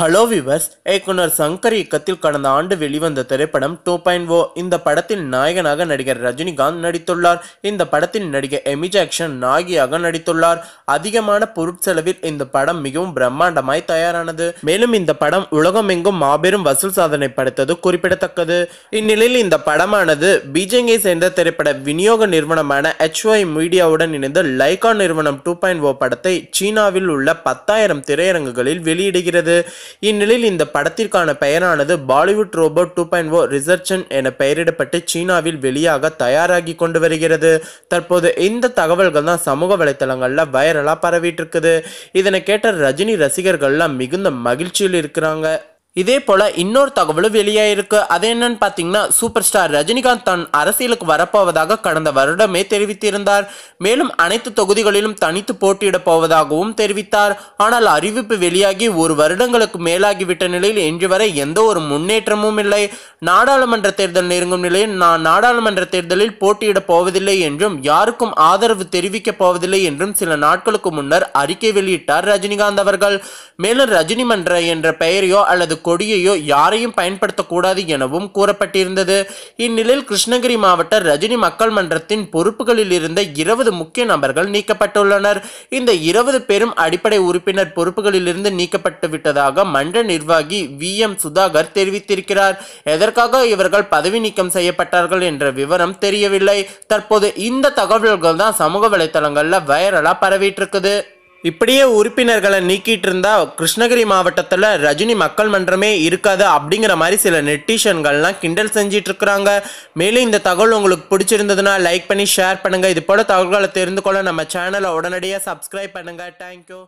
Hello viewers இயக்குனர் சங்கர் இயக்கத்தில் கடந்த ஆண்டு வெளிவந்த திரைப்படம் டூ பாயிண்ட் ஓ இந்த படத்தில் நாயகனாக நடிகர் ரஜினிகாந்த் நடித்துள்ளார். இந்த படத்தில் நடிகர் எமி ஜாக்சன் நாயகியாக நடித்துள்ளார். அதிகமான பொருட்செலவில் இந்த படம் மிகவும் பிரம்மாண்டமாய் தயாரானது. மேலும் இந்த படம் உலகமெங்கும் மாபெரும் வசூல் சாதனை படைத்தது குறிப்பிடத்தக்கது. இந்நிலையில் இந்த படமானது பீஜிங்கை சேர்ந்த திரைப்பட விநியோக நிறுவனமான HY மீடியாவுடன் இணைந்து லைகா நிறுவனம் டூ பாயிண்ட் ஓ படத்தை சீனாவில் உள்ள பத்தாயிரம் திரையரங்குகளில் வெளியிடுகிறது. இந்நிலையில் இந்த படத்திற்கான பெயரானது Bollywood robot two point o ரிசர்ச்சன் என பெயரிடப்பட்டு சீனாவில் வெளியாக தயாராகி கொண்டு வருகிறது. தற்போது இந்த தகவல்கள் தான் சமூக வலைத்தளங்களில் வைரலாக பரவிட்டு இருக்குது. இதனை கேட்ட ரஜினி ரசிகர்கள்லாம் மிகுந்த மகிழ்ச்சியில் இருக்கிறாங்க. இதே போல இன்னொரு தகவலும் வெளியாயிருக்கு. அது என்னன்னு பார்த்தீங்கன்னா சூப்பர் ஸ்டார் ரஜினிகாந்த் தான் அரசியலுக்கு வரப்போவதாக கடந்த வருடமே தெரிவித்திருந்தார். மேலும் அனைத்து தொகுதிகளிலும் தனித்து போட்டியிடப் போவதாகவும் தெரிவித்தார். ஆனால் அறிவிப்பு வெளியாகி ஒரு வருடங்களுக்கு மேலாகிவிட்ட நிலையில் இன்று வரை எந்த ஒரு முன்னேற்றமும் இல்லை. நாடாளுமன்ற தேர்தல் நெருங்கும் நிலையில் நான் நாடாளுமன்ற தேர்தலில் போட்டியிடப் போவதில்லை என்றும் யாருக்கும் ஆதரவு தெரிவிக்கப் போவதில்லை என்றும் சில நாட்களுக்கு முன்னர் அறிக்கை வெளியிட்டார் ரஜினிகாந்த் அவர்கள். மேலும் ரஜினி மன்ற என்ற பெயரையோ அல்லது கொடியையோ யாரையும் பயன்படுத்தக்கூடாது எனவும் கூறப்பட்டிருந்தது. இந்நிலையில் கிருஷ்ணகிரி மாவட்ட ரஜினி மக்கள் மன்றத்தின் பொறுப்புகளில் இருந்த இருபது முக்கிய நபர்கள் நீக்கப்பட்டுள்ளனர். இந்த இருபது பேரும் அடிப்படை உறுப்பினர் பொறுப்புகளிலிருந்து நீக்கப்பட்டு விட்டதாக மன்ற நிர்வாகி வி. எம். சுதாகர் தெரிவித்திருக்கிறார். எதற்காக இவர்கள் பதவி நீக்கம் செய்யப்பட்டார்கள் என்ற விவரம் தெரியவில்லை. தற்போது இந்த தகவல்கள் தான் சமூக வலைத்தளங்களில் வைரலாக பரவிட்டு இருக்குது. இப்படியே உறுப்பினர்களை நீக்கிட்டு இருந்தா கிருஷ்ணகிரி மாவட்டத்தில் ரஜினி மக்கள் மன்றமே இருக்காது அப்படிங்கிற மாதிரி சில நெட்டிஷன்கள்லாம் கிண்டல் செஞ்சிட்டு இருக்கிறாங்க மேலும் இந்த தகவல் உங்களுக்கு பிடிச்சிருந்ததுன்னா லைக் பண்ணி ஷேர் பண்ணுங்க. இது போல தகவல்களை தெரிந்து கொள்ள நம்ம சேனலை உடனடியாக சப்ஸ்கிரைப் பண்ணுங்க. தேங்க்யூ